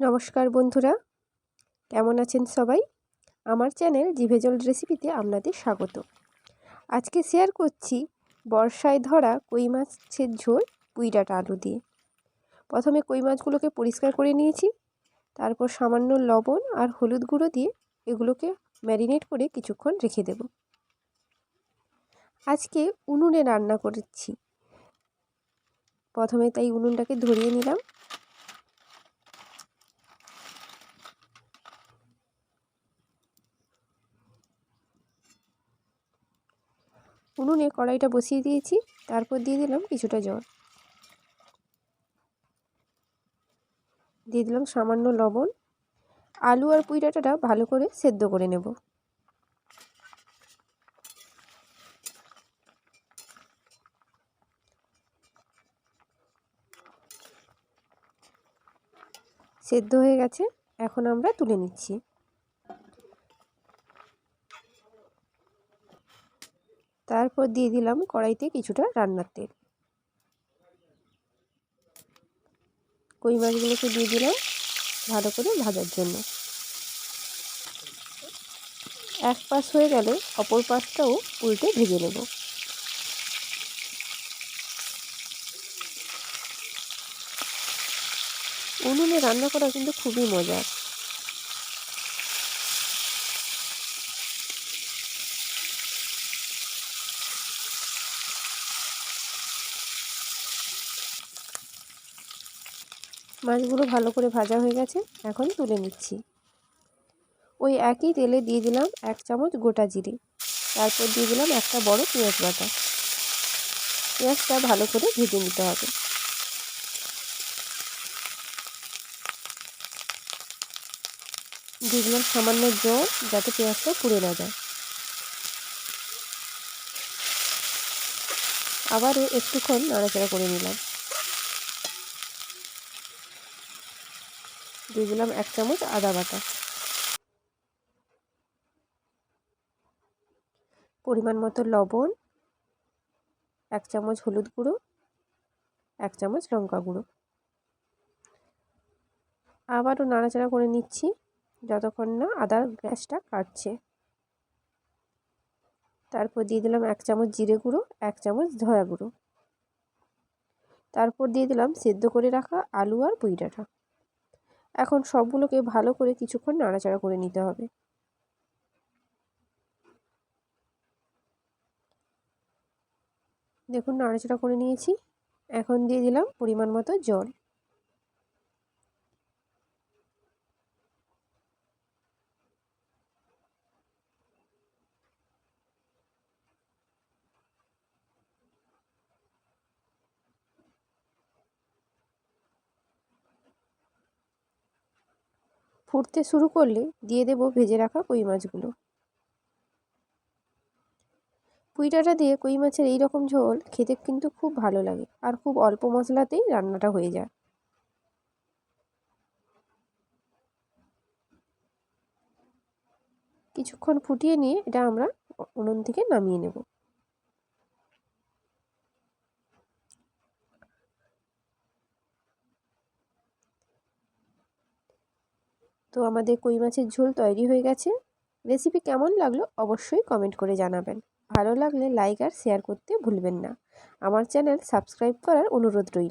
নমস্কার বন্ধুরা, কেমন আছেন সবাই? আমার চ্যানেল জিভেজল রেসিপিতে আপনাদের স্বাগত। আজকে শেয়ার করছি বর্ষায় ধরা কই মাছের ঝোল পুইডাটা আলু দিয়ে। প্রথমে কই মাছগুলোকে পরিষ্কার করে নিয়েছি, তারপর সামান্য লবণ আর হলুদ গুঁড়ো দিয়ে এগুলোকে ম্যারিনেট করে কিছুক্ষণ রেখে দেব। আজকে উনুনে রান্না করেছি। প্রথমে তাই উনুনটাকে ধরিয়ে নিলাম। উনুনে কড়াইটা বসিয়ে দিয়েছি, তারপর দিয়ে দিলাম কিছুটা জল। দিয়ে দিলাম সামান্য লবণ। আলু আর পুঁই ডাঁটাটা ভালো করে সেদ্ধ করে নেব। সেদ্ধ হয়ে গেছে, এখন আমরা তুলে নিচ্ছি। তারপর দিয়ে দিলাম কড়াইতে কিছুটা রান্নার তেল। কই মাছগুলোকে দিয়ে দিলাম ভালো করে ভাজার জন্য। এক পাশ হয়ে গেলে অপর পাশটাও উল্টে ভেজে নেব। উনুনে রান্না করা কিন্তু খুবই মজার। মাছগুলো ভালো করে ভাজা হয়ে গেছে, এখন তুলে নিচ্ছি। ওই একই তেলে দিয়ে দিলাম এক চামচ গোটা জিরে, তারপর দিয়ে দিলাম একটা বড় পেঁয়াজ বাটা। পেঁয়াজটা ভালো করে ভেজে নিতে হবে। দিয়ে দিলাম সামান্য জল যাতে পেঁয়াজটা পুড়ে না যায়। আবারও একটুক্ষণ নাড়াচাড়া করে নিলাম। দিয়ে দিলাম এক চামচ আদা বাটা। পরিমাণ মতো লবণ, এক চামচ হলুদ গুঁড়ো, এক চামচ লঙ্কা গুঁড়ো। আবারও নাড়াচাড়া করে নিচ্ছি যতক্ষণ না আদার গ্যাসটা কাটছে। তারপর দিয়ে দিলাম এক চামচ জিরে গুঁড়ো, এক চামচ ধয়া গুঁড়ো। তারপর দিয়ে দিলাম সেদ্ধ করে রাখা আলু আর পুঁই ডাঁটা এখন সবগুলোকে ভালো করে কিছুক্ষণ নাড়াচাড়া করে নিতে হবে। দেখুন, নাড়াচাড়া করে নিয়েছি। এখন দিয়ে দিলাম পরিমাণ মতো জল। ফুটতে শুরু করলে দিয়ে দেব ভেজে রাখা কই মাছগুলো। পুঁইটাটা দিয়ে কই মাছের এই রকম ঝোল খেতে কিন্তু খুব ভালো লাগে আর খুব অল্প মশলাতেই রান্নাটা হয়ে যায়। কিছুক্ষণ ফুটিয়ে নিয়ে এটা আমরা উনুন থেকে নামিয়ে নেব। তো আমাদের কই মাছের ঝোল তৈরি হয়ে গেছে। রেসিপি কেমন লাগল অবশ্যই কমেন্ট করে জানাবেন। ভালো লাগলে লাইক আর শেয়ার করতে ভুলবেন না। আমার চ্যানেল সাবস্ক্রাইব করার অনুরোধ রইল।